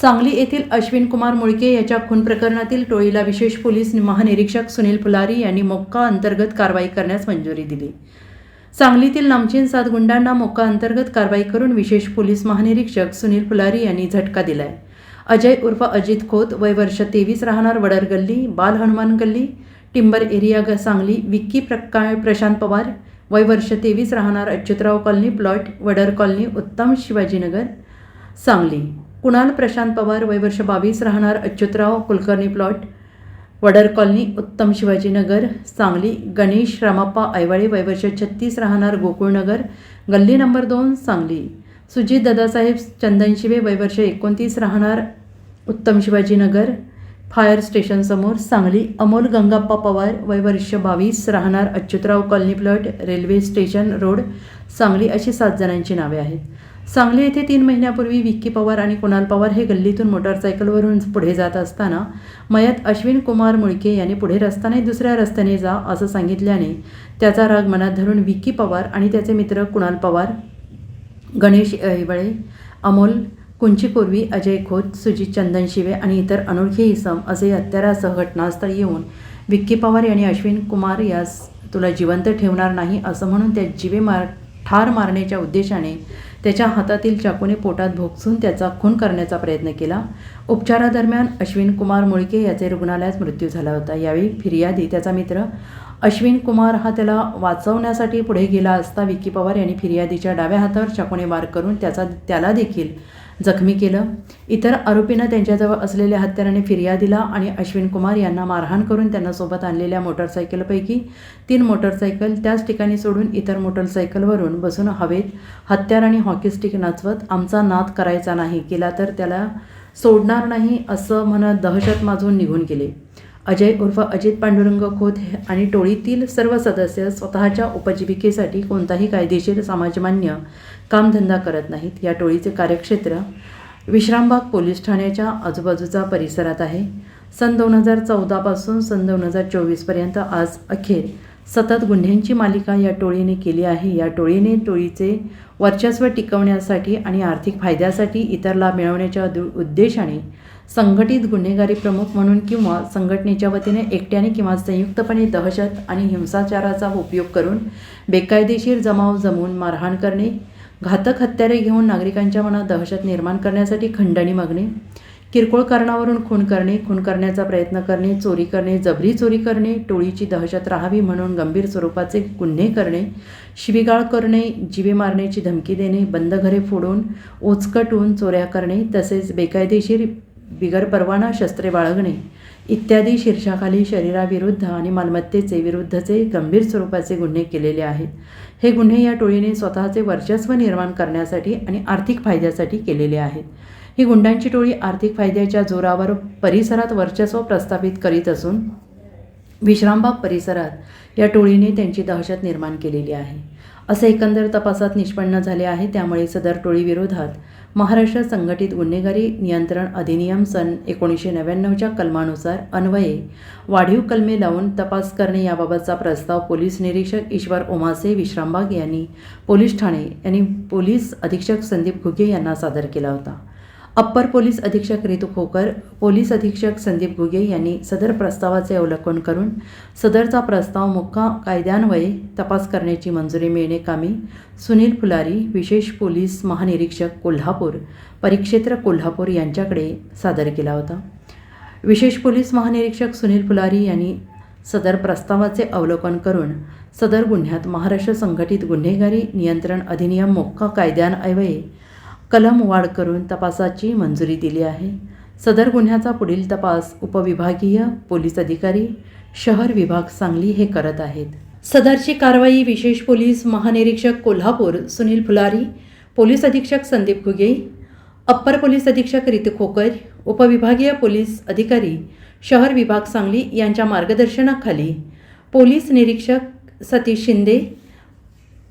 सांगली येथील अश्विन कुमार मुळके याच्या खून प्रकरणातील टोळीला विशेष पोलीस महानिरीक्षक सुनील फुलारी यांनी मोक्का अंतर्गत कारवाई करण्यास मंजुरी दिली. सांगलीतील नामचीन सात गुंडांना मोक्का अंतर्गत कारवाई करून विशेष पोलीस महानिरीक्षक सुनील फुलारी यांनी झटका दिलाय. अजय उर्फ अजित खोत वय वर्ष तेवीस राहणार वडर गल्ली बाल हनुमान गल्ली टिंबर एरिया ग सांगली विक्की प्रका प्रशांत पवार वय वर्ष तेवीस राहणार Achyutrao colony plot Wadar colony Uttam Shivajinagar Sangli. Kunal Prashant Pawar वय वर्ष बावीस राहणार अच्युतराव कुलकर्णी प्लॉट वडर कॉलनी उत्तम शिवाजीनगर सांगली गणेश रामाप्पा ऐवाळे वय वर्ष छत्तीस राहणार गोकुळनगर गल्ली नंबर दोन सांगली. सुजित दादासाहेब चंदनशिवे वय वर्ष एकोणतीस राहणार उत्तम शिवाजीनगर फायर स्टेशनसमोर सांगली. अमोल गंगाप्पा पवार वय वर्ष बावीस राहणार Achyutrao colony plot railway station road Sangli अशी सात जणांची नावे आहेत. सांगली येथे तीन महिन्यापूर्वी विक्की पवार आणि कुणाल पवार हे गल्लीतून मोटारसायकलवरून पुढे जात असताना मयत अश्विन कुमार मुळके यांनी पुढे रस्त्याने दुसऱ्या रस्त्याने जा असं सांगितल्याने त्याचा राग मनात धरून विक्की पवार आणि त्याचे मित्र कुणाल पवार गणेश ऐवळे अमोल कुंचीपूर्वी अजय खोत सुजित चंदन शिवे आणि इतर अनोळखी इसम असे हत्यारासह घटनास्थळी येऊन विक्की पवार यांनी अश्विन कुमार यास तुला जिवंत ठेवणार नाही असं म्हणून त्या जीवे मार ठार मारण्याच्या उद्देशाने त्याच्या हातातील चाकूने पोटात भोगसून त्याचा खून करण्याचा प्रयत्न केला. उपचारादरम्यान अश्विन कुमार मुळके याचे रुग्णालयात मृत्यू झाला होता. यावेळी फिर्यादी त्याचा मित्र अश्विन कुमार हा त्याला वाचवण्यासाठी पुढे गेला असता विक्की पवार यांनी फिर्यादीच्या डाव्या हातावर चाकूने वार करून त्याचा त्याला देखील जखमी केलं. इतर आरोपींना त्यांच्याजवळ असलेल्या हत्याराने फिर्यादीला आणि अश्विन कुमार यांना मारहाण करून त्यांना सोबत आणलेल्या मोटरसायकलपैकी तीन मोटरसायकल त्याच ठिकाणी सोडून इतर मोटरसायकलवरून बसून हवेत हत्यार आणि हॉकी स्टिक नाचवत आमचा नाद करायचा नाही केला तर त्याला सोडणार नाही असं म्हणत दहशत माजून निघून गेले. अजय उर्फ अजित पांडुरंग खोत हे आणि टोळीतील सर्व सदस्य स्वतःच्या उपजीविकेसाठी कोणताही कायदेशीर समाजमान्य कामधंदा करत नाहीत. या टोळीचे कार्यक्षेत्र विश्रामबाग पोलीस ठाण्याच्या आजूबाजूचा परिसरात आहे. सन दोन हजार चौदापासून सन दोन हजार चोवीसपर्यंत आज अखेर सतत गुन्ह्यांची मालिका या टोळीने केली आहे. या टोळीने टोळीचे वर्चस्व टिकवण्यासाठी आणि आर्थिक फायद्यासाठी इतर लाभ मिळवण्याच्या दु उद्देशाने संघटित गुन्हेगारी प्रमुख म्हणून किंवा संघटनेच्या वतीने एकट्याने किंवा संयुक्तपणे दहशत आणि हिंसाचाराचा उपयोग करून बेकायदेशीर जमाव जमवून मारहाण करणे घातक हत्यारे घेऊन नागरिकांच्या मनात दहशत निर्माण करण्यासाठी खंडणी मागणे किरकोळ कारणावरून खून करणे खून करण्याचा प्रयत्न करणे चोरी करणे जबरी चोरी करणे टोळीची दहशत राहावी म्हणून गंभीर स्वरूपाचे गुन्हे करणे शिवीगाळ करणे जीवे मारण्याची धमकी देणे बंद घरे फोडून ओचकटून चोऱ्या करणे तसेच बेकायदेशीर बिगर परवाना शस्त्रे बाळगणे इत्यादी शीर्षाखाली शरीराविरुद्ध आणि मालमत्तेचे विरुद्धचे गंभीर स्वरूपाचे गुन्हे केलेले आहेत. हे गुन्हे या टोळीने स्वतःचे वर्चस्व निर्माण करण्यासाठी आणि आर्थिक फायद्यासाठी केलेले आहेत. ही गुंडांची टोळी आर्थिक फायद्याच्या जोरावर परिसरात वर्चस्व प्रस्थापित करीत असून विश्रामबाग परिसरात या टोळीने त्यांची दहशत निर्माण केलेली आहे. असे एकंदर तपासात निष्पन्न झाले आहे. त्यामुळे सदर टोळीविरोधात महाराष्ट्र संघटित गुन्हेगारी नियंत्रण अधिनियम सन एकोणीसशे नव्याण्णवच्या कलमानुसार अन्वये. वाढीव कलमे लावून तपास करणे याबाबतचा प्रस्ताव पोलीस निरीक्षक ईश्वर ओमासे विश्रामबाग यांनी पोलीस ठाणे यांनी पोलीस अधीक्षक संदीप घुगे यांना सादर केला होता. अप्पर पोलीस अधीक्षक रितू खोकर पोलीस अधीक्षक संदीप घुगे यांनी सदर प्रस्तावाचे अवलोकन करून सदरचा प्रस्ताव मुक्का कायद्यान्वये तपास करण्याची मंजुरी मिळणे कामी सुनील फुलारी विशेष पोलीस महानिरीक्षक कोल्हापूर परिक्षेत्र कोल्हापूर यांच्याकडे सादर केला होता. विशेष पोलीस महानिरीक्षक सुनील फुलारी यांनी सदर प्रस्तावाचे अवलोकन करून सदर गुन्ह्यात महाराष्ट्र संघटित गुन्हेगारी नियंत्रण अधिनियम मोक्का कायद्यान्वये कलम वाढ करून तपासाची मंजुरी दिली आहे. सदर गुन्ह्याचा पुढील तपास उपविभागीय पोलीस अधिकारी शहर विभाग सांगली हे करत आहेत. सदरची कारवाई विशेष पोलीस महानिरीक्षक कोल्हापूर सुनील फुलारी पोलीस अधीक्षक संदीप घुगे अप्पर पोलीस अधीक्षक रितू खोकर उपविभागीय पोलीस अधिकारी शहर विभाग सांगली यांच्या मार्गदर्शनाखाली पोलीस निरीक्षक सतीश शिंदे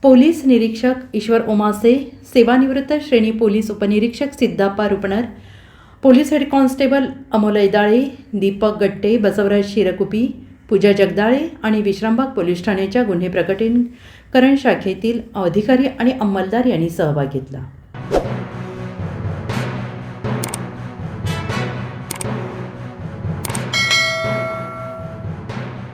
पोलीस निरीक्षक ईश्वर ओमासे सेवानिवृत्त श्रेणी पोलीस उपनिरीक्षक Siddhappa Rupnar police head constable Amol Aidale Deepak Gatte Basavaraj Shirkupi पूजा जगदाळे आणि विश्रामबाग पोलीस ठाण्याच्या गुन्हे प्रकटीकरण शाखेतील अधिकारी आणि अंमलदार यांनी सहभाग घेतला.